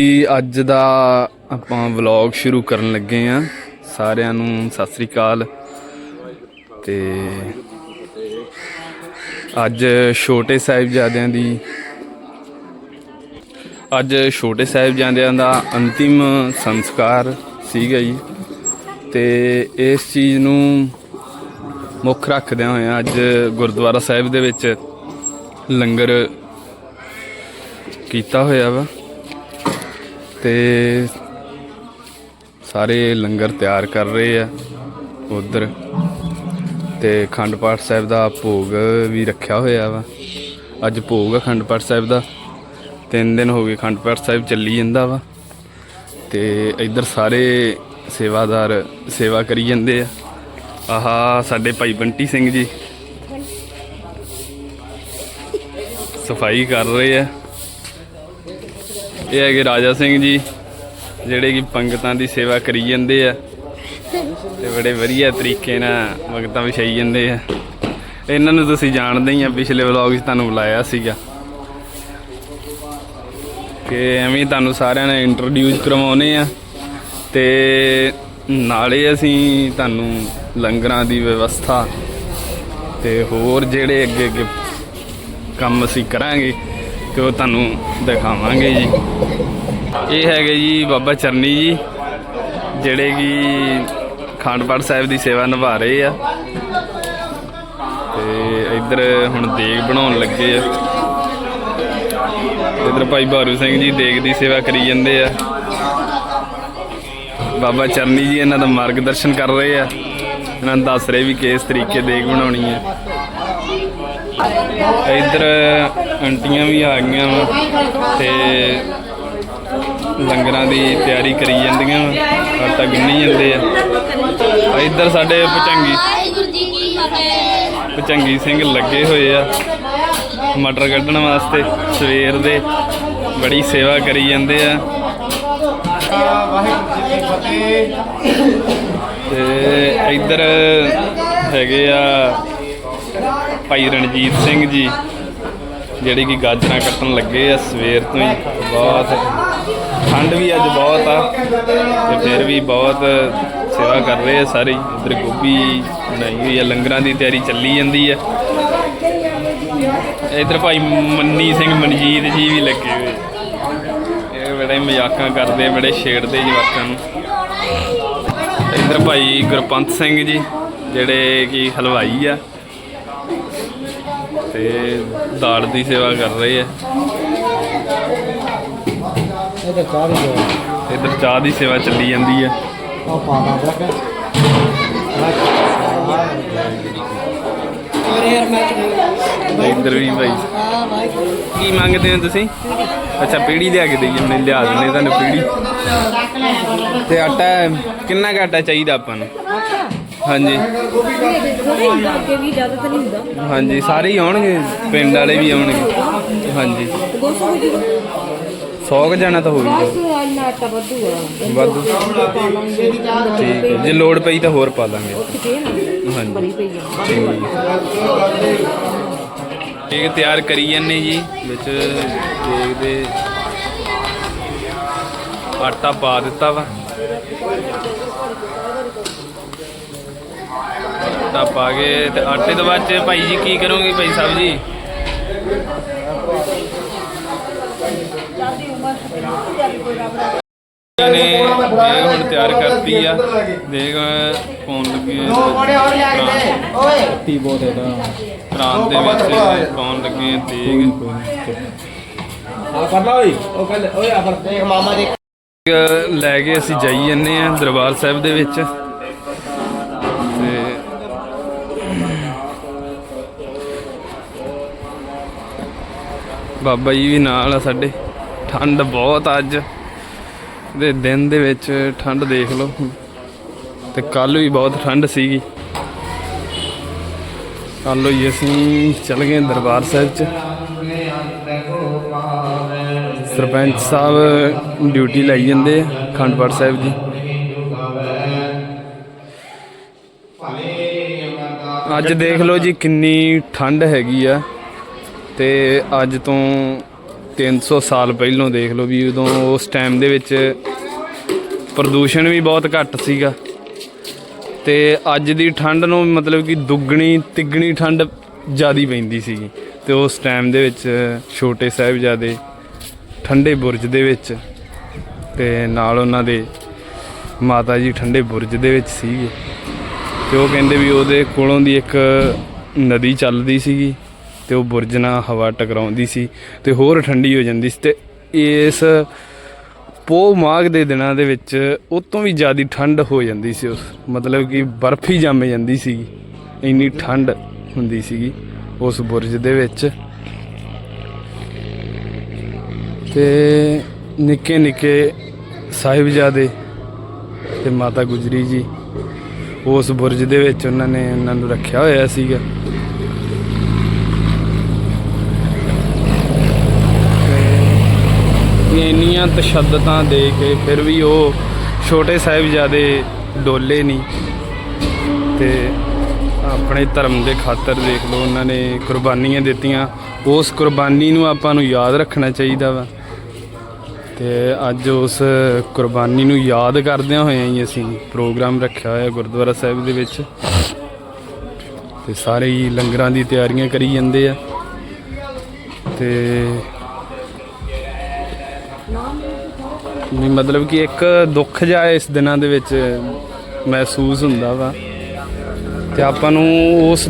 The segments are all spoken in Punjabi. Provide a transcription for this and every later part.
ਜੀ, ਅੱਜ ਦਾ ਆਪਾਂ ਵਲੌਗ ਸ਼ੁਰੂ ਕਰਨ ਲੱਗੇ ਆ ਸਾਰਿਆਂ ਨੂੰ ਸਤਿ ਸ੍ਰੀ ਅਕਾਲ। ਤੇ ਅੱਜ ਛੋਟੇ ਸਾਹਿਬਜ਼ਾਦਿਆਂ ਦੀ ਅੱਜ ਛੋਟੇ ਸਾਹਿਬਜ਼ਾਦਿਆਂ ਦਾ ਅੰਤਿਮ ਸੰਸਕਾਰ ਸੀਗਾ ਜੀ। ਤੇ ਇਸ ਚੀਜ਼ ਨੂੰ ਮੁੱਖ ਰੱਖਦਿਆਂ ਹੋਇਆਂ ਅੱਜ ਗੁਰਦੁਆਰਾ ਸਾਹਿਬ ਦੇ ਵਿੱਚ ਲੰਗਰ ਕੀਤਾ ਹੋਇਆ ਵਾ। ਤੇ ਸਾਰੇ ਲੰਗਰ ਤਿਆਰ ਕਰ ਰਹੇ ਆ ਉਧਰ। ਤੇ ਅਖੰਡ ਪਾਠ ਸਾਹਿਬ ਦਾ ਭੋਗ ਵੀ ਰੱਖਿਆ ਹੋਇਆ ਵਾ। ਅੱਜ ਭੋਗ ਆ ਖੰਡ ਪਾਠ ਸਾਹਿਬ ਦਾ। ਤਿੰਨ ਦਿਨ ਹੋ ਗਏ ਖੰਡ ਪਾਠ ਸਾਹਿਬ ਚੱਲੀ ਜਾਂਦਾ ਵਾ। ਤੇ ਇੱਧਰ ਸਾਰੇ ਸੇਵਾਦਾਰ ਸੇਵਾ ਕਰੀ ਜਾਂਦੇ ਆ। ਆਹਾ, ਸਾਡੇ ਭਾਈ ਬੰਟੀ ਸਿੰਘ ਜੀ। ਸਫ਼ਾਈ ਕਰ ਰਹੇ ਆ। ਇਹ ਹੈਗੇ ਰਾਜਾ ਸਿੰਘ ਜੀ, ਜਿਹੜੇ ਕਿ ਪੰਗਤਾਂ ਦੀ ਸੇਵਾ ਕਰੀ ਜਾਂਦੇ ਆ। ਤੇ ਬੜੇ ਵਧੀਆ ਤਰੀਕੇ ਨਾਲ ਪੰਗਤਾਂ ਵਿਛਾਈ ਜਾਂਦੇ ਆ। ਇਹਨਾਂ ਨੂੰ ਤੁਸੀਂ ਜਾਣਦੇ ਹੀ ਆ, ਪਿਛਲੇ ਵਲੌਗ 'ਚ ਤੁਹਾਨੂੰ ਬੁਲਾਇਆ ਸੀਗਾ। ਕਿ ਐਵੇਂ ਤੁਹਾਨੂੰ ਸਾਰਿਆਂ ਨੇ ਇੰਟਰੋਡਿਊਸ ਕਰਵਾਉਨੇ ਆ। ਤੇ ਨਾਲੇ ਅਸੀਂ ਤੁਹਾਨੂੰ ਲੰਗਰਾਂ ਦੀ ਵਿਵਸਥਾ ਤੇ ਹੋਰ ਜਿਹੜੇ ਅੱਗੇ ਅੱਗੇ ਕੰਮ ਅਸੀਂ ਕਰਾਂਗੇ ਤੇ ਉਹ ਤੁਹਾਨੂੰ ਦਿਖਾਵਾਂਗੇ ਜੀ। ਇਹ ਹੈਗੇ ਜੀ ਬਾਬਾ ਚਰਨੀ ਜੀ, ਜਿਹੜੇ ਕਿ ਖਾਂਡਪੜ ਸਾਹਿਬ ਦੀ ਸੇਵਾ ਨਿਭਾ ਰਹੇ ਆ। ਤੇ ਇੱਧਰ ਹੁਣ ਦੇਗ ਬਣਾਉਣ ਲੱਗੇ ਆ। ਇੱਧਰ ਭਾਈ ਬਾਰੂ ਸਿੰਘ ਜੀ ਦੇਗ ਦੀ ਸੇਵਾ ਕਰੀ ਜਾਂਦੇ ਆ। ਬਾਬਾ ਚਰਨੀ ਜੀ ਇਹਨਾਂ ਦਾ ਮਾਰਗਦਰਸ਼ਨ ਕਰ ਰਹੇ ਆ। ਇਹਨਾਂ ਨੂੰ ਦੱਸ ਰਹੇ ਵੀ ਕਿਸ ਤਰੀਕੇ ਦੇਗ ਬਣਾਉਣੀ ਹੈ ਇੱਧਰ ਆਂਟੀਆਂ ਵੀ ਆ ਗਈਆਂ ਵਾ ਤੇ ਲੰਗਰਾਂ ਦੀ ਤਿਆਰੀ ਕਰੀ ਜਾਂਦੀਆਂ ਵਾ, ਆਟਾ ਗੁੰਨੀ ਜਾਂਦੇ ਆ। ਇੱਧਰ ਸਾਡੇ ਪਚੰਗੀ ਵਾਹਿਗੁਰੂ ਜੀ ਪਚੰਗੀ ਸਿੰਘ ਲੱਗੇ ਹੋਏ ਆ ਮਟਰ ਕੱਢਣ ਵਾਸਤੇ, ਸਵੇਰ ਦੇ ਬੜੀ ਸੇਵਾ ਕਰੀ ਜਾਂਦੇ ਆ। ਤੇ ਇੱਧਰ ਹੈਗੇ ਆ ਭਾਈ ਰਣਜੀਤ ਸਿੰਘ ਜੀ, ਜਿਹੜੇ ਕਿ ਗਾਜਰਾਂ ਕੱਟਣ ਲੱਗੇ ਆ ਸਵੇਰ ਤੋਂ ਹੀ। ਬਹੁਤ ਠੰਡ ਵੀ ਅੱਜ ਬਹੁਤ ਆ ਤੇ ਫਿਰ ਵੀ ਬਹੁਤ ਸੇਵਾ ਕਰ ਰਹੇ ਆ ਸਾਰੇ। ਹੀ। ਇੱਧਰ ਗੋਭੀ ਬਣਾਈ ਹੋਈ ਆ, ਲੰਗਰਾਂ ਦੀ ਤਿਆਰੀ ਚੱਲੀ ਜਾਂਦੀ ਆ। ਇੱਧਰ ਭਾਈ ਮੰਨੀ ਸਿੰਘ ਮਨਜੀਤ ਜੀ ਵੀ ਲੱਗੇ ਹੋਏ। ਇਹ ਬੜੇ ਮਜ਼ਾਕਾਂ ਕਰਦੇ ਬੜੇ ਛੇੜਦੇ ਜਵਾਕਾਂ ਨੂੰ। ਇੱਧਰ ਭਾਈ ਗੁਰਪੰਤ ਸਿੰਘ ਜੀ, ਜਿਹੜੇ ਕਿ ਹਲਵਾਈ ਆ। ਤੇ ਦਾਲ ਦੀ ਸੇਵਾ ਕਰ ਰਹੇ ਆ। ਇਹ ਤਾਂ ਚਾਹ ਵੀ ਦੋ ਇੱਧਰ ਚਾਹ ਦੀ ਸੇਵਾ ਚੱਲੀ ਜਾਂਦੀ ਆ। ਉਹ ਪਾਣਾ ਬਰਕ ਔਰ ਯਾਰ ਮੈਂ ਇੱਧਰ ਵੀ ਭਾਈ। ਕੀ ਮੰਗਦੇ ਹੋ ਤੁਸੀਂ? ਅੱਛਾ ਪੀੜੀ ਲਿਆ ਕੇ ਦੇਈਏ ਮੈਂ ਲਿਆ ਦਿੰਦੇ ਤੁਹਾਨੂੰ ਪੀੜੀ। ਤੇ ਆਟਾ ਕਿੰਨਾ ਕੁ ਆਟਾ ਚਾਹੀਦਾ ਆਪਾਂ ਨੂੰ? ਹਾਂਜੀ। ਅੱਗੇ ਵੀ ਜ਼ਿਆਦਾ ਤਾਂ ਨਹੀਂ ਹੁੰਦਾ ਹਾਂਜੀ, ਸਾਰੇ ਹੀ ਆਉਣਗੇ, ਪਿੰਡ ਵਾਲੇ ਵੀ ਆਉਣਗੇ। ਹਾਂਜੀ। 200 ਜੀ 100 ਕ ਜਾਣਾ ਤਾਂ ਹੋਈ ਇੰਨਾ ਆਟਾ ਵਾਧੂ। ਆ ਵੱਧ ਠੀਕ ਹੈ। ਜੇ ਲੋੜ ਪਈ ਤਾਂ ਹੋਰ ਪਾ ਦਾਂਗੇ ਕਿਤੇ ਨਾ ਹਾਂਜੀ। ਬੜੀ ਪਈ ਆ ਕੇਕ ਤਿਆਰ ਕਰੀ ਜਾਂਦੇ ਜੀ। ਵਿੱਚ ਕੇਕ ਦੇ ਆਟਾ ਪਾ ਦਿੱਤਾ ਵਾ। ਆਟਾ ਪਾ ਕੇ ਤੇ ਆਟੇ ਤੋਂ ਬਾਅਦ ਚ ਭਾਈ ਜੀ ਕੀ ਕਰੋਗੇ ਭਾਈ ਸਾਹਿਬ ਜੀ? ਨੇ ਹੁਣ ਤਿਆਰ ਕਰਤੀ ਆ। ਦੇਗ ਪਾਉਣ ਲੱਗੇ ਓਏ। ਟੀ ਬਹੁਤ ਹੈ ਦਾ ਪ੍ਰਾਂਤ ਦੇ ਵਿੱਚ ਪਾਉਣ ਲੱਗੇ ਤੇਗ ਆ ਕਰ ਲਾ ਓਏ। ਉਹ ਓਏ ਆ ਕਰ। ਦੇਖ ਮਾਮਾ ਦੇ ਲੈ ਕੇ ਅਸੀਂ ਜਾਈ ਜੰਨੇ ਆ ਦਰਬਾਰ ਸਾਹਿਬ ਦੇ ਵਿੱਚ। ਬਾਬਾ ਜੀ ਵੀ ਨਾਲ ਆ ਸਾਡੇ। ਠੰਡ ਬਹੁਤ ਅੱਜ। ਦੇ ਦਿਨ ਦੇ ਵਿੱਚ ਠੰਡ ਦੇਖ ਲਓ। ਤੇ ਕੱਲ ਵੀ ਬਹੁਤ ਠੰਡ ਸੀਗੀ। ਕੱਲ ਹੋਈ ਅਸੀਂ ਚੱਲ ਗਏ ਦਰਬਾਰ ਸਾਹਿਬ ਚ। ਸਰਪੰਚ ਸਾਹਿਬ ਡਿਊਟੀ ਲਾਈ ਜਾਂਦੇ ਆ ਖੰਡਪੜ ਸਾਹਿਬ ਦੀ ਅੱਜ ਦੇਖ ਲਓ ਜੀ ਕਿੰਨੀ ਠੰਡ ਹੈਗੀ ਆ। ਤੇ ਅੱਜ ਤੋਂ 300 ਸਾਲ ਪਹਿਲਾਂ ਦੇਖ ਲਓ ਵੀ ਉਦੋਂ ਉਸ ਟਾਈਮ ਦੇ ਵਿੱਚ ਪ੍ਰਦੂਸ਼ਣ ਵੀ ਬਹੁਤ ਘੱਟ ਸੀਗਾ। ਤੇ ਅੱਜ ਦੀ ਠੰਡ ਨੂੰ ਮਤਲਬ ਕਿ ਦੁੱਗਣੀ, ਤਿੱਗਣੀ ਠੰਡ ਜ਼ਿਆਦੀ ਪੈਂਦੀ ਸੀਗੀ। ਤੇ ਉਸ ਟਾਈਮ ਦੇ ਵਿੱਚ ਛੋਟੇ ਸਾਹਿਬਜ਼ਾਦੇ ਠੰਡੇ ਬੁਰਜ ਦੇ ਵਿੱਚ ਤੇ ਨਾਲ ਉਹਨਾਂ ਦੇ ਮਾਤਾ ਜੀ ਠੰਡੇ ਬੁਰਜ ਦੇ ਵਿੱਚ ਸੀਗੇ। ਤੇ ਉਹ ਕਹਿੰਦੇ ਵੀ ਉਹਦੇ ਕੋਲੋਂ ਦੀ ਇੱਕ ਨਦੀ ਚੱਲਦੀ ਸੀਗੀ। ਤੇ ਉਹ ਬੁਰਜ ਨਾਲ ਹਵਾ ਟਕਰਾਉਂਦੀ ਸੀ ਤੇ ਹੋਰ ਠੰਡੀ ਹੋ ਜਾਂਦੀ ਸੀ ਤੇ ਇਸ ਪੋਹ ਮਾਘ ਦੇ ਦਿਨਾਂ ਦੇ ਵਿੱਚ ਉਹ ਤੋਂ ਵੀ ਜ਼ਿਆਦਾ ਠੰਡ ਹੋ ਜਾਂਦੀ ਸੀ ਉਸ, ਮਤਲਬ ਕਿ ਬਰਫ਼ ਹੀ ਜੰਮ ਜਾਂਦੀ ਸੀ ਇੰਨੀ ਠੰਡ ਹੁੰਦੀ ਸੀਗੀ ਉਸ ਬੁਰਜ ਦੇ ਵਿੱਚ। ਤੇ ਨਿੱਕੇ ਨਿੱਕੇ ਸਾਹਿਬਜ਼ਾਦੇ ਤੇ ਮਾਤਾ ਗੁਜਰੀ ਜੀ, ਉਸ ਬੁਰਜ ਦੇ ਵਿੱਚ ਉਹਨਾਂ ਨੇ ਉਹਨਾਂ ਨੂੰ ਰੱਖਿਆ ਹੋਇਆ ਸੀਗਾ ਤੇ ਇੰਨੀਆਂ ਤਸ਼ੱਦਦਾਂ ਦੇ ਕੇ ਫਿਰ ਵੀ ਉਹ ਛੋਟੇ ਸਾਹਿਬਜ਼ਾਦੇ ਡੋਲੇ ਨਹੀਂ। ਤੇ ਆਪਣੇ ਧਰਮ ਦੇ ਖਾਤਰ ਦੇਖ ਲਓ ਉਹਨਾਂ ਨੇ ਕੁਰਬਾਨੀਆਂ ਦਿੱਤੀਆਂ। ਉਸ ਕੁਰਬਾਨੀ ਨੂੰ ਆਪਾਂ ਨੂੰ ਯਾਦ ਰੱਖਣਾ ਚਾਹੀਦਾ ਵਾ। ਤੇ ਅੱਜ ਉਸ ਕੁਰਬਾਨੀ ਨੂੰ ਯਾਦ ਕਰਦਿਆਂ ਹੋਇਆਂ ਹੀ ਅਸੀਂ ਪ੍ਰੋਗਰਾਮ ਰੱਖਿਆ ਹੋਇਆ ਗੁਰਦੁਆਰਾ ਸਾਹਿਬ ਦੇ ਵਿੱਚ। ਤੇ ਸਾਰੇ ਹੀ ਲੰਗਰਾਂ ਦੀ ਤਿਆਰੀਆਂ ਕਰੀ ਜਾਂਦੇ ਆ। ਤੇ ਵੀ ਮਤਲਬ ਕਿ ਇੱਕ ਦੁੱਖ ਜਿਹਾ ਇਸ ਦਿਨਾਂ ਦੇ ਵਿੱਚ ਮਹਿਸੂਸ ਹੁੰਦਾ ਵਾ। ਤੇ ਆਪਾਂ ਨੂੰ ਉਸ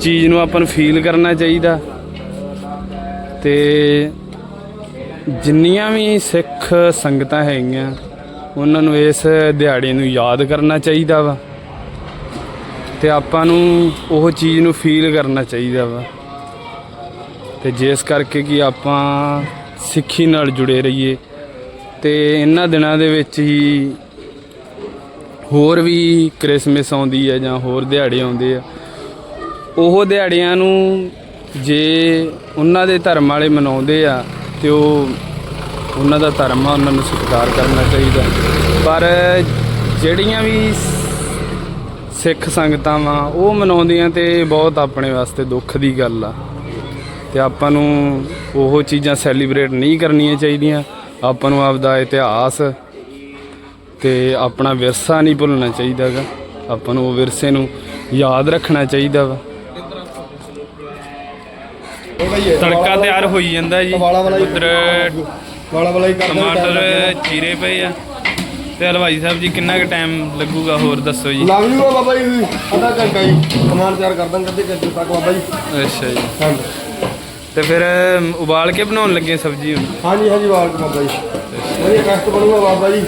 ਚੀਜ਼ ਨੂੰ ਆਪਾਂ ਨੂੰ ਫੀਲ ਕਰਨਾ ਚਾਹੀਦਾ। ਤੇ ਜਿੰਨੀਆਂ ਵੀ ਸਿੱਖ ਸੰਗਤਾਂ ਹੈਗੀਆਂ, ਉਹਨਾਂ ਨੂੰ ਇਸ ਦਿਹਾੜੇ ਨੂੰ ਯਾਦ ਕਰਨਾ ਚਾਹੀਦਾ ਵਾ। ਤੇ ਆਪਾਂ ਨੂੰ ਉਹ ਚੀਜ਼ ਨੂੰ ਫੀਲ ਕਰਨਾ ਚਾਹੀਦਾ ਵਾ। ਤੇ ਜਿਸ ਕਰਕੇ ਕਿ ਆਪਾਂ ਸਿੱਖੀ ਨਾਲ ਜੁੜੇ ਰਹੀਏ। ਤੇ ਇਹਨਾਂ ਦਿਨਾਂ ਦੇ ਵਿੱਚ ਹੀ ਹੋਰ ਵੀ ਕ੍ਰਿਸਮਸ ਆਉਂਦੀ ਹੈ ਜਾਂ ਹੋਰ ਦਿਹਾੜੇ ਆਉਂਦੇ ਆ। ਉਹ ਦਿਹਾੜਿਆਂ ਨੂੰ ਜੇ ਉਹਨਾਂ ਦੇ ਧਰਮ ਵਾਲੇ ਮਨਾਉਂਦੇ ਆ ਤੇ ਉਹ ਉਹਨਾਂ ਦਾ ਧਰਮ ਆ, ਉਹਨਾਂ ਨੂੰ ਸਤਿਕਾਰ ਕਰਨਾ ਚਾਹੀਦਾ। ਪਰ ਜਿਹੜੀਆਂ ਵੀ ਸਿੱਖ ਸੰਗਤਾਂ ਵਾ ਉਹ ਮਨਾਉਂਦੀਆਂ ਤੇ ਬਹੁਤ ਆਪਣੇ ਵਾਸਤੇ ਦੁੱਖ ਦੀ ਗੱਲ ਆ। ਤੇ ਆਪਾਂ ਨੂੰ ਉਹ ਚੀਜ਼ਾਂ ਸੈਲੀਬ੍ਰੇਟ ਨਹੀਂ ਕਰਨੀਆਂ ਚਾਹੀਦੀਆਂ। ਆਪਾਂ ਨੂੰ ਆਪਦਾ ਇਤਿਹਾਸ ਤੇ ਆਪਣਾ ਵਿਰਸਾ ਨਹੀਂ ਭੁੱਲਣਾ ਚਾਹੀਦਾਗਾ ਆਪਾਂ ਨੂੰ ਉਹ ਵਿਰਸੇ ਨੂੰ ਯਾਦ ਰੱਖਣਾ ਚਾਹੀਦਾ ਵਾ। ਤੜਕਾ ਤਿਆਰ ਹੋਈ ਜਾਂਦਾ ਜੀ। ਉਧਰ ਵਾਲਾ ਵਾਲਾ ਹੀ ਕਰਦੇ ਟਮਾਟਰ ਚੀਰੇ ਪਏ ਆ। ਤੇ ਹਲਵਾਈ ਸਾਹਿਬ ਜੀ ਕਿੰਨਾ ਕੁ ਟਾਈਮ ਲੱਗੂਗਾ? ਹੋਰ ਦੱਸੋ ਜੀ। ਲੱਗ ਜੂਗਾ ਬਾਬਾ ਜੀ। ਅੱਧਾ ਘੰਟਾ ਜੀ। ਸਮਾਨ ਤਿਆਰ ਕਰ ਦਾਂਗੇ ਅੱਧੇ ਘੰਟੇ ਤੱਕ ਬਾਬਾ ਜੀ। ਅੱਛਾ ਜੀ। ਹਾਂਜੀ। ਤੇ ਫਿਰ ਉਬਾਲ ਕੇ ਬਣਾਉਣ ਲੱਗੇ ਸਬਜ਼ੀ ਹੁਣ? ਹਾਂਜੀ ਹਾਂਜੀ ਵਾਲ ਕੇ ਬਾਬਾ ਜੀ। ਵਧੀਆ ਕਸ਼ਟ ਬਣੂਗਾ ਬਾਬਾ ਜੀ।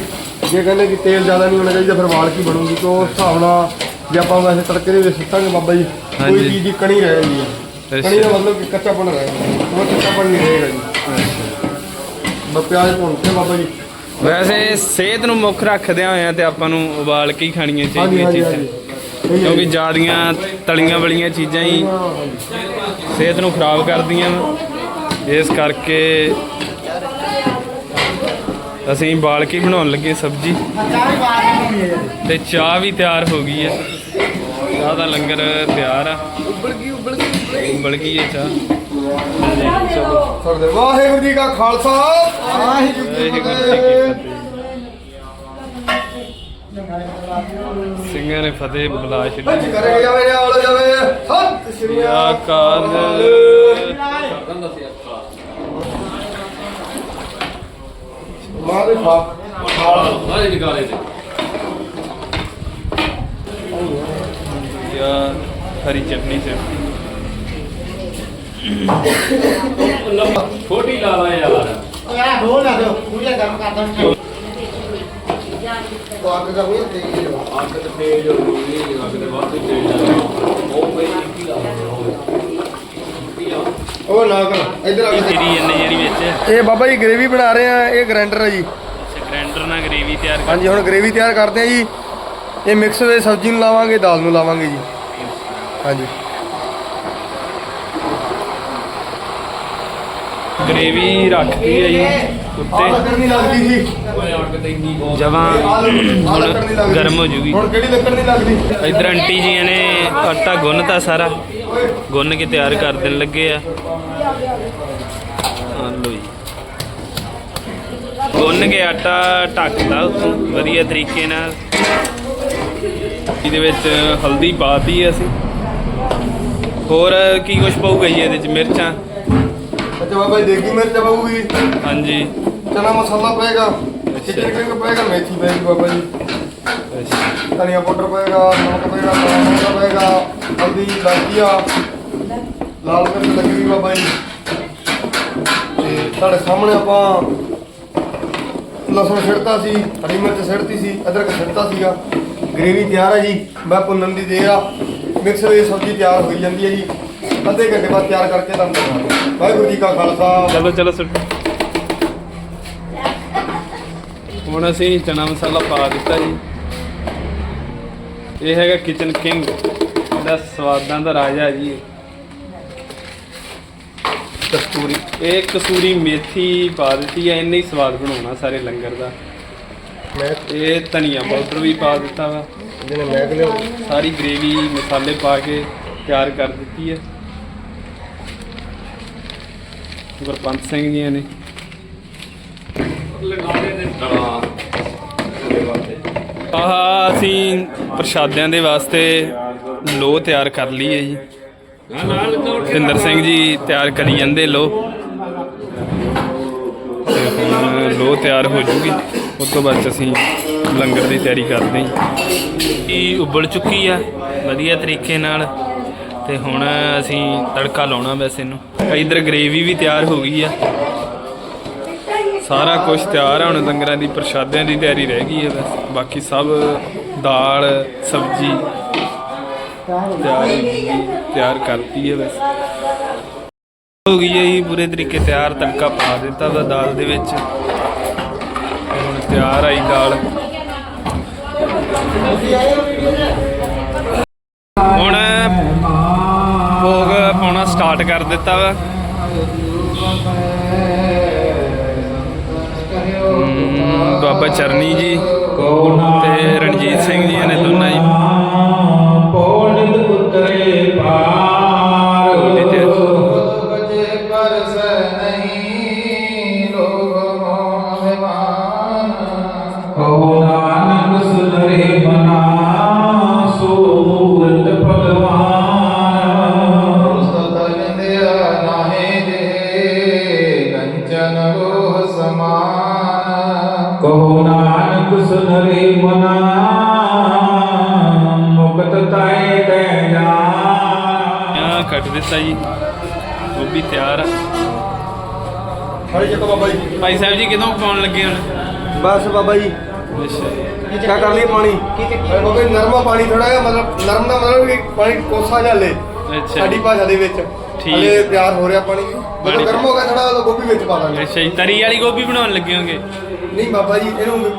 ਜੇ ਕਹਿੰਦੇ ਕਿ ਤੇਲ ਜ਼ਿਆਦਾ ਨਹੀਂ ਹੋਣਾ ਚਾਹੀਦਾ ਫਿਰ ਵਾਲ ਕੀ ਬਣੂਗੀ। ਤੇ ਉਸ ਹਿਸਾਬ ਨਾਲ ਜੇ ਆਪਾਂ ਵੈਸੇ ਤੜਕੇ ਦੇ ਵਿੱਚ ਸੁੱਟਾਂਗੇ ਬਾਬਾ ਜੀ ਕੋਈ ਹਾਂਜੀ। ਚੀਜ਼ ਦੀ ਕਣੀ ਰਹਿ ਜਾਂਦੀ ਹੈ। ਕਣੀ ਦਾ ਮਤਲਬ ਕਿ ਕੱਚਾਪਣ ਰਹਿ ਜਾਂਦਾ। ਉਹ ਕੱਚਾਪਣ ਨਹੀਂ ਰਹੇਗਾ ਜੀ। ਬਸ ਪਿਆਜ਼ ਭੁੰਨ ਕੇ ਬਾਬਾ ਜੀ। ਵੈਸੇ ਸਿਹਤ ਨੂੰ ਮੁੱਖ ਰੱਖਦਿਆਂ ਹੋਇਆਂ ਤੇ ਆਪਾਂ ਨੂੰ ਉਬਾਲ ਕੇ ਹੀ ਖਾਣੀਆਂ ਹਾਂਜੀ ਚਾਹੀਦੀਆਂ ਹਾਂਜੀ ਚੀਜ਼ਾਂ। ਹਾਂਜੀ। ਕਿਉਂਕਿ ਜੀ। ਜਿਆਦੀਆਂ ਤਲੀਆਂ ਵਾਲੀਆਂ ਚੀਜ਼ਾਂ ਹੀ ਸਿਹਤ ਨੂੰ ਖਰਾਬ ਕਰਦੀਆਂ ਇਸ ਕਰਕੇ ਅਸੀਂ ਬਾਲ ਕੇ ਬਣਾਉਣ ਲੱਗੇ ਸਬਜ਼ੀ। ਤੇ ਚਾਹ ਵੀ ਤਿਆਰ ਹੋ ਗਈ ਹੈ। ਚਾਹ ਦਾ ਲੰਗਰ ਤਿਆਰ ਆ। ਉਬਲ ਗਈ ਉਬਲ ਗਈ ਉਬਲ ਗਈ ਹੈ ਚਾਹ। ਵਾਹਿਗੁਰੂ ਜੀ ਕਾ ਖਾਲਸਾ। ਵਾਹਿਗੁਰੂ ਜੀ ਕੀ ਫਤਿਹ। ਸਿੰਘਾਂ ਨੇ ਫਤਿਹ ਬੁਲਾ ਛੱਡੀ। ਭੱਜ ਕਰ ਜਾਵੇ ਨਾ ਆਲੋ ਜਾਵੇ। ਸਤਿ ਸ੍ਰੀ ਅਕਾਲ। ਹਰੀ ਚਟਨੀ ਸੇ ਛੋਟੀ ਲਾਵਾ ਯਾਰ। ਯਾਰ ਢੋਲ ਨਾ ਦੋ ਪੂਰੀ ਗਰਮ ਕਰ ਦੋ। ਅੱਗ ਤੇ ਅੱਗ ਉਹ ਕੋਈ ਕੀ ਲਾਵਾ ਉਹ ਨਾ ਕਰ ਇੱਧਰ ਆ ਕੇ ਤੇਰੀ ਇਹਨੇ ਜਿਹੜੀ ਵਿੱਚ। ਇਹ ਬਾਬਾ ਜੀ ਗ੍ਰੇਵੀ ਬਣਾ ਰਹੇ ਆ ਇਹ ਗ੍ਰਾਈਂਡਰ ਹੈ ਜੀ। ਗ੍ਰੈਂਡਰ ਨਾਲ ਗ੍ਰੇਵੀ ਤਿਆਰ ਕਰ ਹਾਂਜੀ ਹੁਣ ਗ੍ਰੇਵੀ ਤਿਆਰ ਕਰਦੇ ਆ ਜੀ। ਇਹ ਮਿਕਸ ਵੇ ਸਬਜ਼ੀ ਨੂੰ ਲਾਵਾਂਗੇ ਦਾਲ ਨੂੰ ਲਾਵਾਂਗੇ ਜੀ। ਹਾਂਜੀ। ਗ੍ਰੇਵੀ ਰੱਖਦੀ ਹੈ ਜੀ ਉੱਤੇ। ਲੱਕੜ ਨਹੀਂ ਲੱਗਦੀ ਹੁਣ ਗਰਮ ਹੋ ਜੂਗੀ। ਹੁਣ ਕਿਹੜੀ ਲੱਕੜ ਨਹੀਂ ਲੱਗਦੀ? ਇਧਰ ਆਂਟੀ ਜੀ ਨੇ ਆਟਾ ਗੁੰਨਤਾ ਸਾਰਾ। ਗੁੰਨ ਕੇ ਤਿਆਰ ਕਰ ਦੇਣ ਲੱਗੇ ਆ। ਲਓ ਜੀ। ਗੁੰਨ ਕੇ ਆਟਾ ਢੱਕਦਾ ਉਤੋਂ ਵਧੀਆ ਤਰੀਕੇ ਨਾਲ। ਇਹਦੇ ਵਿੱਚ ਹਲਦੀ ਪਾਤੀ ਅਸੀਂ। ਹੋਰ ਕੀ ਕੁਝ ਪਊਗਾ ਜੀ ਇਹਦੇ ਵਿੱਚ ਮਿਰਚਾਂ? ਅੱਛਾ ਬਾਬਾ ਜੀ ਦੇਗੀ ਮਿਰਚ ਪਊਗੀ। ਹਾਂਜੀ। ਚਨਾ ਮਸਾਲਾ ਪਏਗਾ ਕਿਚਨ ਕਿੰਗ ਪਏਗਾ ਮੇਥੀ ਪਏਗੀ ਬਾਬਾ ਜੀ। ਅੱਛਾ। ਧਨੀਆ ਪਾਊਡਰ ਪਏਗਾ ਨਮਕ ਪਏਗਾ ਨਮਕ ਪਏਗਾ ਹਲਦੀ ਇਲਾਚੀਆ। ਲਾਲ ਮਿਰਚ ਲੱਗੇਗੀ ਬਾਬਾ ਜੀ। ਤੇ ਤੁਹਾਡੇ ਸਾਹਮਣੇ ਆਪਾਂ ਲਸਣ ਛਿੜਤਾ ਸੀ ਹਰੀ ਮਿਰਚ ਛਿੜਤੀ ਸੀ ਅਦਰਕ ਛਿੜਤਾ ਸੀਗਾ। ਗ੍ਰੇਵੀ ਤਿਆਰ ਹੈ ਜੀ ਮੈਂ ਭੁੰਨਣ ਦੀ ਦੇਰ ਆ। ਮਿਕਸ ਵਿੱਚ ਸਬਜ਼ੀ ਤਿਆਰ ਹੋਈ ਜਾਂਦੀ ਹੈ ਜੀ। ਅੱਧੇ ਘੰਟੇ ਬਾਅਦ ਤਿਆਰ ਕਰਕੇ ਤੁਹਾਨੂੰ ਦਿਖਾਵਾਂਗੇ ਵਾਹਿਗੁਰੂ ਜੀ ਕਾ ਖਾਲਸਾ। ਚਲੋ ਚਲੋ ਸੁੱਟ ਹੁਣ ਅਸੀਂ ਚਨਾ ਮਸਾਲਾ ਪਾ ਦਿੱਤਾ ਜੀ। ਇਹ ਹੈਗਾ ਕਿਚਨ ਕਿੰਗ ਇਹਦਾ ਸਵਾਦਾਂ ਦਾ ਰਾਜਾ ਜੀ ਇਹ। ਕਸਤੂਰੀ। ਇਹ ਕਸੂਰੀ ਮੇਥੀ ਪਾ ਦਿੱਤੀ ਹੈ। ਇੰਨੇ ਹੀ ਸਵਾਦ ਬਣਾਉਣਾ ਸਾਰੇ ਲੰਗਰ ਦਾ। ਮੈਂ ਇਹ ਧਨੀਆ ਪਾਊਡਰ ਵੀ ਪਾ ਦਿੱਤਾ ਵਾ। ਜਿਹਨੇ ਮੈਂ ਲਿਓ ਸਾਰੀ ਗ੍ਰੇਵੀ ਮਸਾਲੇ ਪਾ ਕੇ ਤਿਆਰ ਕਰ ਦਿੱਤੀ ਹੈ। ਗੁਰਪੰਤ ਸਿੰਘ ਜੀ ਨੇ। ਆਹ ਅਸੀਂ ਪ੍ਰਸ਼ਾਦਿਆਂ ਦੇ ਵਾਸਤੇ ਲੋ ਤਿਆਰ ਕਰ ਲਈ ਹੈ ਜੀ। ਭਿੰਦਰ ਸਿੰਘ ਜੀ ਤਿਆਰ ਕਰੀ ਜਾਂਦੇ ਲੋ ਤੇ ਹੁਣ ਲੋ ਤਿਆਰ ਹੋ ਜੂਗੀ। ਉਸ ਤੋਂ ਬਾਅਦ 'ਚ ਅਸੀਂ ਲੰਗਰ ਦੀ ਤਿਆਰੀ ਕਰਦੇ ਹਾਂ ਇਹ ਉਬਲ ਚੁੱਕੀ ਆ? ਵਧੀਆ ਤਰੀਕੇ ਨਾਲ। ਤੇ ਹੁਣ ਅਸੀਂ ਤੜਕਾ ਲਾਉਣਾ ਵੈਸੇ ਇਹਨੂੰ। ਇਧਰ ਗ੍ਰੇਵੀ ਵੀ ਤਿਆਰ ਹੋ ਗਈ ਆ। ਸਾਰਾ ਕੁਝ ਤਿਆਰ ਆ, ਹੁਣ ਲੰਗਰਾਂ ਦੀ ਪ੍ਰਸ਼ਾਦਿਆਂ ਦੀ ਤਿਆਰੀ ਰਹਿ ਗਈ ਹੈ ਬਸ। ਬਾਕੀ ਸਭ ਦਾਲ, ਸਬਜ਼ੀ ਤਿਆਰ ਤਿਆਰ ਕਰਤੀ ਹੈ ਬਸ। ਹੋ ਗਈ ਹੈ ਜੀ, ਪੂਰੇ ਤਰੀਕੇ ਤਿਆਰ, ਤੜਕਾ ਪਾ ਦਿੱਤਾ ਵਾ ਦਾਲ ਦੇ ਵਿੱਚ। ਹੁਣ ਤਿਆਰ ਆਈ ਦਾਲ। ਪਾਉਣਾ ਕਰ ਦਿੱਤਾ ਵਾ। ਬਾਬਾ ਚਰਨੀ ਜੀ ਤੇ ਰਣਜੀਤ ਸਿੰਘ ਜੀ। ਦਿੱਤਾ ਜੀ। ਉਹ ਵੀ ਤਿਆਰ ਆ। ਫੜੀ ਚੱਕੋ ਬਾਬਾ ਜੀ। ਭਾਈ ਸਾਹਿਬ ਜੀ ਕਿਦੋਂ ਪਾਉਣ ਲੱਗੇ ਹੁਣ? ਬਸ ਬਾਬਾ ਜੀ। ਅੱਛਾ। ਕੀ ਕਰ ਲਈ ਪਾਣੀ ਬਾਬਾ ਜੀ ਨਰਮਾ ਪਾਣੀ ਥੋੜਾ ਜਿਹਾ ਮਤਲਬ ਨਰਮ ਦਾ ਮਤਲਬ ਕਿ ਪਾਣੀ ਕੋਸਾ ਜਿਹਾ ਲੈ। ਅੱਛਾ। ਸਾਡੀ ਭਾਸ਼ਾ ਦੇ ਵਿੱਚ। ਠੀਕ। ਹਲੇ ਤਿਆਰ ਹੋ ਰਿਹਾ ਪਾਣੀ। ਪਾਣੀ ਜਦੋਂ ਗਰਮ ਹੋ ਗਿਆ ਥੋੜਾ ਉਦੋਂ ਗੋਭੀ ਵਿੱਚ ਪਾ ਦਾਂਗੇ। ਅੱਛਾ ਜੀ ਤਰੀ ਵਾਲੀ ਗੋਭੀ ਬਣਾਉਣ ਲੱਗੇ ਹੋਗੇ? ਨਹੀਂ ਬਾਬਾ ਜੀ ਇਹਨੂੰ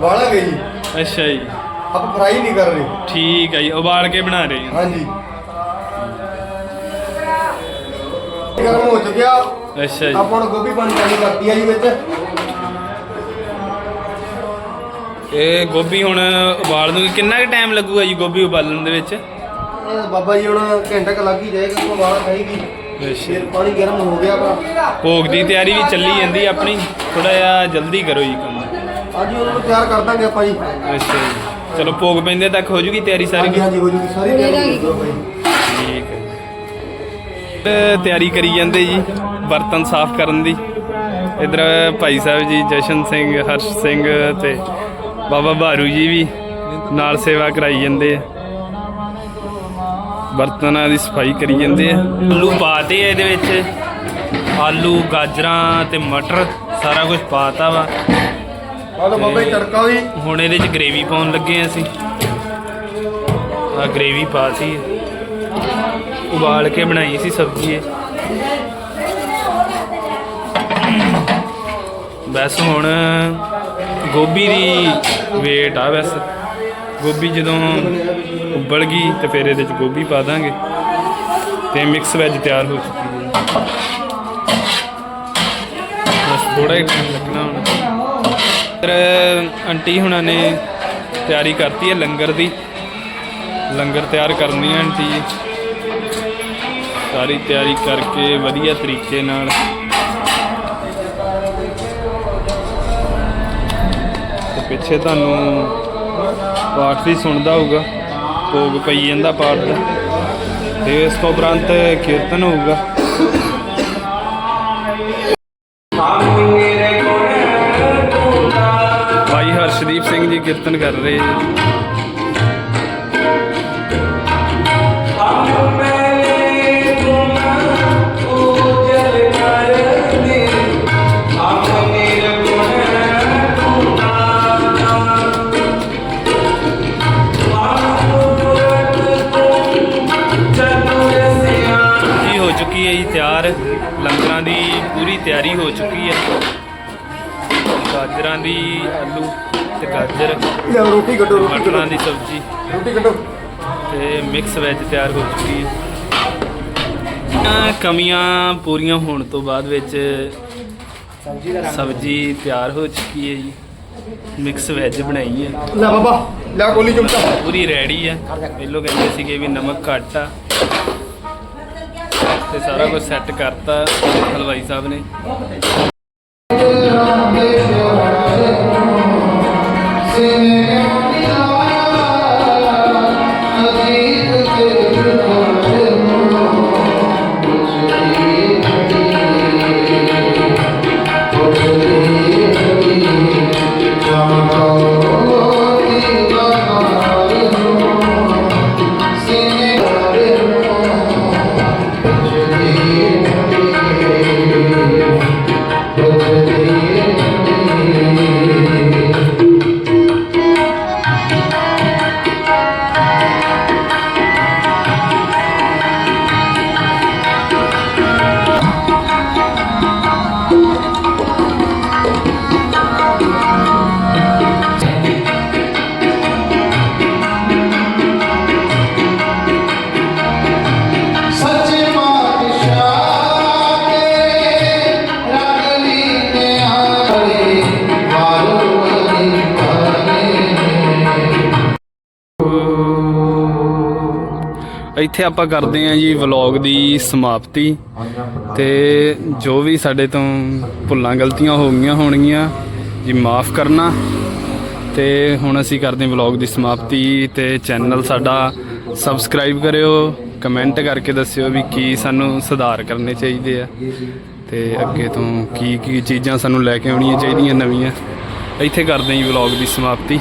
ਵਾਲਾਂਗੇ ਜੀ। ਅੱਛਾ ਜੀ। ਆਪਾਂ ਫਰਾਈ ਨਹੀਂ ਕਰ ਰਹੇ। ਠੀਕ ਹੈ ਜੀ ਉਬਾਲ ਕੇ ਬਣਾ ਰਹੇ ਹਾਂ ਹਾਂਜੀ। ਗਰਮ ਹੋ ਚੁੱਕਿਆ। ਅੱਛਾ ਜੀ। ਆਪਾਂ ਗੋਭੀ ਪਾਣੀ ਚਾਲੀ ਕਰਤੀ ਆ ਜੀ ਵਿੱਚ। ਇਹ ਗੋਭੀ ਹੁਣ ਉਬਾਲ ਦੂੰਗੀ। ਕਿੰਨਾ ਕੁ ਟਾਈਮ ਲੱਗੂਗਾ ਜੀ ਗੋਭੀ ਉਬਾਲਣ ਦੇ ਵਿੱਚ? ਬਾਬਾ ਜੀ ਹੁਣ ਘੰਟਾ ਕ ਲੱਗ ਹੀ ਜਾਏਗਾ ਤੋਂ ਵਾਲਾ ਅੱਛਾ। ਫਿਰ ਪਾਣੀ ਗਰਮ ਹੋ ਗਿਆ ਵਾ। ਭੋਗ ਦੀ ਤਿਆਰੀ ਵੀ ਚੱਲੀ ਜਾਂਦੀ ਆਪਣੀ। ਥੋੜਾ ਜਿਹਾ ਜਲਦੀ ਕਰੋ ਜੀ ਕੰਮ। ਅੱਜ ਉਹਨਾਂ ਨੂੰ ਤਿਆਰ ਕਰ ਦਾਂਗੇ ਆਪਾਂ ਜੀ। ਅੱਛਾ ਜੀ। ਚਲੋ ਭੋਗ ਪੈਂਦੇ ਤੱਕ ਹੋ ਜੂਗੀ ਤਿਆਰੀ ਸਾਰੀ? ਹਾਂਜੀ ਹੋ ਜੂਗੀ। ਸਾਰੀ ਤਿਆਰੀ ਹੋ ਜੂਗੀ ਤਿਆਰੀ ਕਰੀ ਜਾਂਦੇ ਜੀ ਬਰਤਨ ਸਾਫ਼ ਕਰਨ ਦੀ। ਇਧਰ ਭਾਈ ਸਾਹਿਬ ਜੀ ਜਸ਼ਨ ਸਿੰਘ ਹਰਸ਼ ਸਿੰਘ ਤੇ ਬਾਬਾ ਭਾਰੂ ਜੀ ਵੀ ਨਾਲ ਸੇਵਾ ਕਰਾਈ ਜਾਂਦੇ ਆ। ਬਰਤਨਾਂ ਦੀ ਸਫ਼ਾਈ ਕਰੀ ਜਾਂਦੇ ਆ। ਆਲੂ ਪਾਤੇ ਆ ਇਹਦੇ ਵਿੱਚ। ਆਲੂ ਗਾਜਰਾਂ ਤੇ ਮਟਰ ਸਾਰਾ ਕੁਝ ਪਾਤਾ ਵਾ। ਆਹ ਲਓ ਬਾਬਾ ਜੀ ਤੜਕਾ ਵੀ। ਹੁਣ ਇਹਦੇ 'ਚ ਗ੍ਰੇਵੀ ਪਾਉਣ ਲੱਗੇ ਆ ਅਸੀਂ। ਆ ਗ੍ਰੇਵੀ ਪਾਤੀ ਉਬਾਲ ਕੇ ਬਣਾਈ ਸੀ ਸਬਜ਼ੀ ਇਹ। ਬਸ ਹੁਣ ਗੋਭੀ ਦੀ ਵੇਟ ਆ ਬਸ। ਗੋਭੀ ਜਦੋਂ ਉਬਲ ਗਈ ਤੇ ਫਿਰ ਇਹਦੇ 'ਚ ਗੋਭੀ ਪਾ ਦਾਂਗੇ ਤੇ ਮਿਕਸ ਵੈਜ ਤਿਆਰ ਹੋ ਚੁੱਕੀ ਹੈ। ਬਸ ਥੋੜਾ ਹੀ ਟਾਈਮ ਲੱਗਣਾ ਹੁਣ। ਇੱਧਰ ਆਂਟੀ ਹੁਣਾਂ ਨੇ ਤਿਆਰੀ ਕਰਤੀ ਹੈ ਲੰਗਰ ਦੀ। ਲੰਗਰ ਤਿਆਰ ਕਰਨੀ ਹੈ ਆਂਟੀ ਸਾਰੀ ਤਿਆਰੀ ਕਰਕੇ ਵਧੀਆ ਤਰੀਕੇ ਨਾਲ। ਪਿੱਛੇ ਤੁਹਾਨੂੰ ਪਾਠ ਵੀ ਸੁਣਦਾ ਹੋਊਗਾ। ਭੋਗ ਪਈ ਜਾਂਦਾ ਪਾਠ ਦਾ। ਤੇ ਇਸ ਤੋਂ ਉਪਰੰਤ ਕੀਰਤਨ ਹੋਊਗਾ। ਭਾਈ ਹਰਸ਼ਦੀਪ ਸਿੰਘ ਜੀ ਕੀਰਤਨ ਕਰ ਰਹੇ ਜੀ ਚੁੱਕੀ ਹੈ ਜੀ ਤਿਆਰ ਲੰਗਰਾਂ ਦੀ ਪੂਰੀ ਤਿਆਰੀ ਹੋ ਚੁੱਕੀ ਹੈ। ਗਾਜਰਾਂ ਦੀ ਆਲੂ ਤੇ ਗਾਜਰ ਰੋਟੀ ਕੱਢੋ ਰੋਟੀ ਮਟਰਾਂ ਦੀ ਸਬਜ਼ੀ। ਰੋਟੀ ਕੱਢੋ। ਤੇ ਮਿਕਸ ਵੈਜ ਤਿਆਰ ਹੋ ਚੁੱਕੀ ਹੈ। ਅਹ ਕਮੀਆਂ ਪੂਰੀਆਂ ਹੋਣ ਤੋਂ ਬਾਅਦ ਵਿੱਚ ਸਬਜ਼ੀ ਤਿਆਰ ਹੋ ਚੁੱਕੀ ਹੈ ਜੀ। ਮਿਕਸ ਵੈਜ ਬਣਾਈ ਹੈ। ਲੈ ਬਾਬਾ ਲਿਆ ਕੋਲੀ ਚਮਚਾ। ਪੂਰੀ ਰੈਡੀ ਹੈ। ਪਹਿਲੋਂ ਕਹਿੰਦੇ ਸੀਗੇ ਵੀ ਨਮਕ ਘੱਟ ਆ। ਤੇ ਸਾਰਾ ਕੁਝ ਸੈੱਟ ਕਰਤਾ ਹਲਵਾਈ ਸਾਹਿਬ ਨੇ। ਇੱਥੇ ਆਪਾਂ ਕਰਦੇ ਹਾਂ ਜੀ ਵਲੌਗ ਦੀ ਸਮਾਪਤੀ ਤੇ ਜੋ ਵੀ ਸਾਡੇ ਤੋਂ ਭੁੱਲਾਂ ਗਲਤੀਆਂ ਹੋ ਗਈਆਂ ਹੋਣਗੀਆਂ, ਜੀ ਮਾਫ ਕਰਨਾ। ਤੇ ਹੁਣ ਅਸੀਂ ਕਰਦੇ ਹਾਂ ਵਲੌਗ ਦੀ ਸਮਾਪਤੀ ਤੇ ਚੈਨਲ ਸਾਡਾ ਸਬਸਕ੍ਰਾਈਬ ਕਰਿਓ ਕਮੈਂਟ ਕਰਕੇ ਦੱਸਿਓ ਵੀ ਕੀ ਸਾਨੂੰ ਸੁਧਾਰ ਕਰਨੇ ਚਾਹੀਦੇ ਆ। ਤੇ ਅੱਗੇ ਤੋਂ ਕੀ ਕੀ ਚੀਜ਼ਾਂ ਸਾਨੂੰ ਲੈ ਕੇ ਆਉਣੀਆਂ ਚਾਹੀਦੀਆਂ ਨਵੀਆਂ। ਇੱਥੇ ਕਰਦੇ ਹਾਂ ਜੀ ਵਲੌਗ ਦੀ ਸਮਾਪਤੀ।